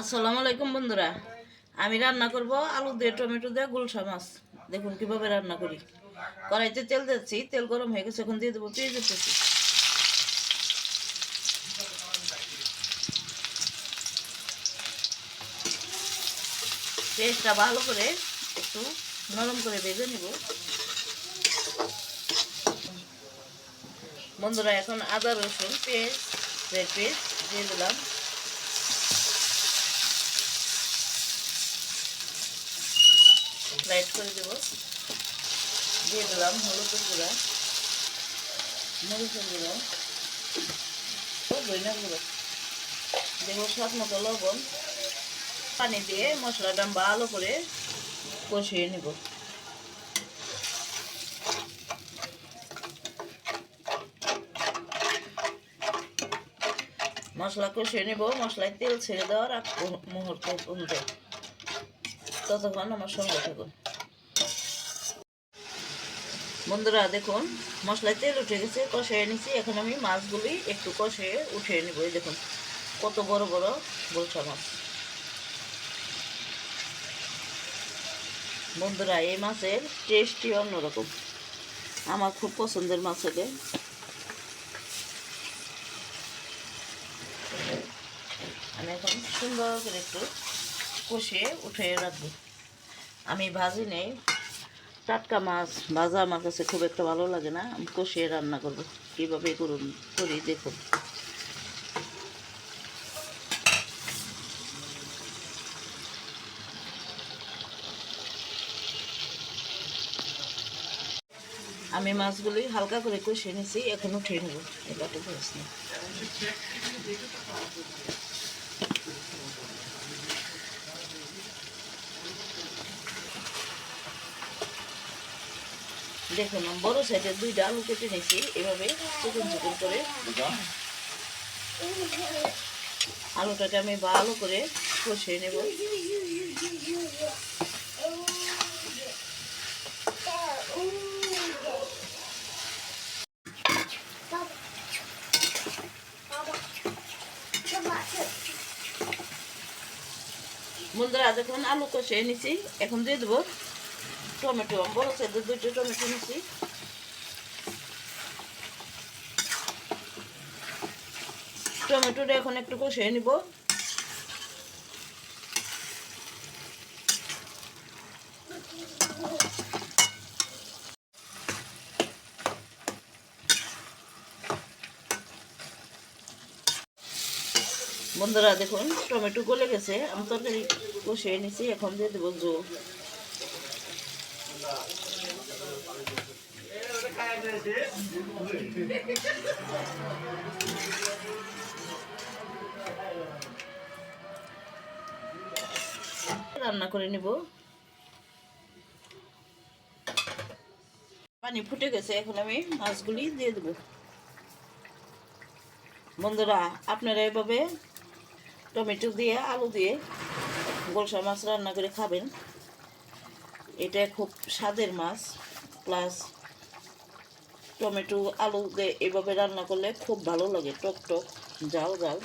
আসসালামু আলাইকুম বন্ধুরা। আমি রান্না করব আলু দিয়ে, টমেটো দিয়ে গুলশা মাছ। দেখুন কীভাবে রান্না করি। কড়াইতে তেল দিচ্ছি, তেল গরম হয়ে গেছে, এখন দিয়ে দেবো পেঁয়াজের কুচি। পেঁয়াজটা ভালো করে একটু নরম করে ভেজে নিব। বন্ধুরা, এখন আদা রসুন, পেঁয়াজ রেড পেঁয়াজ দিয়ে দিলাম। লাইট করে দেব। দিয়ে দিলাম হলুদের গুঁড়া, মরিচের গুঁড়ো ও গুঁড়ো। দেব স্বাদ মতো লবণ। পানি দিয়ে মশলাটা ভালো করে কষিয়ে নিব। মশলা কষিয়ে নেব। মশলায় তেল ছেড়ে দেওয়ার আগ মুহূর্ত ততক্ষণ আমার সঙ্গে থাকুন। বন্ধুরা, দেখুন, মশলায় তেল উঠে গেছে, কষিয়ে নিছি এখন আমি মাছগুলি একটু কষিয়ে উঠিয়ে নিব। এই দেখুন, কত বড় বড় বলছা মাছ। বন্ধুরা, এই মাছের টেস্টই অন্যরকম। আমার খুব পছন্দের মাছ এটা। আমি এখন সুন্দর করে একটু কষিয়ে উঠিয়ে রাখব। আমি ভাজি নেই। টাটকা মাছ, ভাজা আমার কাছে খুব একটা ভালো লাগে না। আমি কষিয়ে রান্না করব। কীভাবে করুন, করি, দেখুন। আমি মাছগুলি হালকা করে কষিয়ে নিয়েছি, এখন উঠিয়ে নেব। এটা তো বুঝছি দেখুন, বড় সাইজের দুইটা আলু কেটে নিয়েছি। এভাবে চিকন চিকন করে আলুটাকে আমি ভালো করে কষিয়ে নেব। বন্ধুরা দেখুন আলু কষিয়ে নিছি এখন দিয়ে দেবো টমেটো বড় সাইজের দুইটা টমেটো নিছি। টমেটোটা এখন একটু কষিয়ে নিব। বন্ধুরা দেখুন, টমেটো গলে গেছে। আমি তরকারি কষিয়ে নিছি, এখন দিয়ে দেবো জল রান্না করে নিব। পানি ফুটে গেছে, এখন আমি মাছগুলি দিয়ে দেব। বন্ধুরা, আপনারা এভাবে টমেটো দিয়ে, আলু দিয়ে গোলসা মাছ রান্না করে খাবেন। এটা খুব স্বাদের মাছ প্লাস টমেটো, আলু দিয়ে এভাবে রান্না করলে খুব ভালো লাগে, টক টক জাল জাল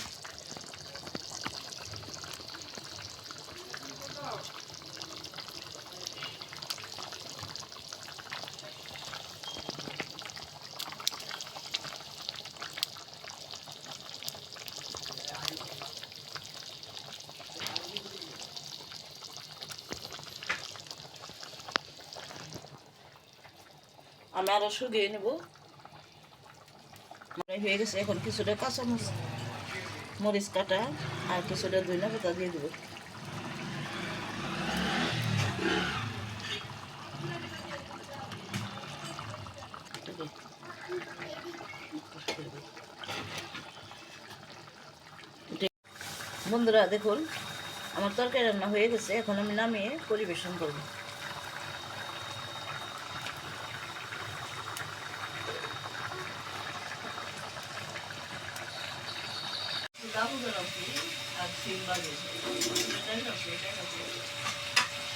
আমি আরও শুকিয়ে নেব। মানে হয়ে গেছে এখন কিছুটা কাঁচা মাছ মরিচ কাটা আর কিছুটা ধইনা পাতা দিয়ে দেবো। বন্ধুরা, দেখুন, আমার তরকারি রান্না হয়ে গেছে। এখন আমি নামিয়ে পরিবেশন করব। కాపుగా రొప్పి అది సినిమా చేసి ఎట్లా రొప్పి ఎట్లా రొప్పి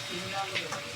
సినిమాలు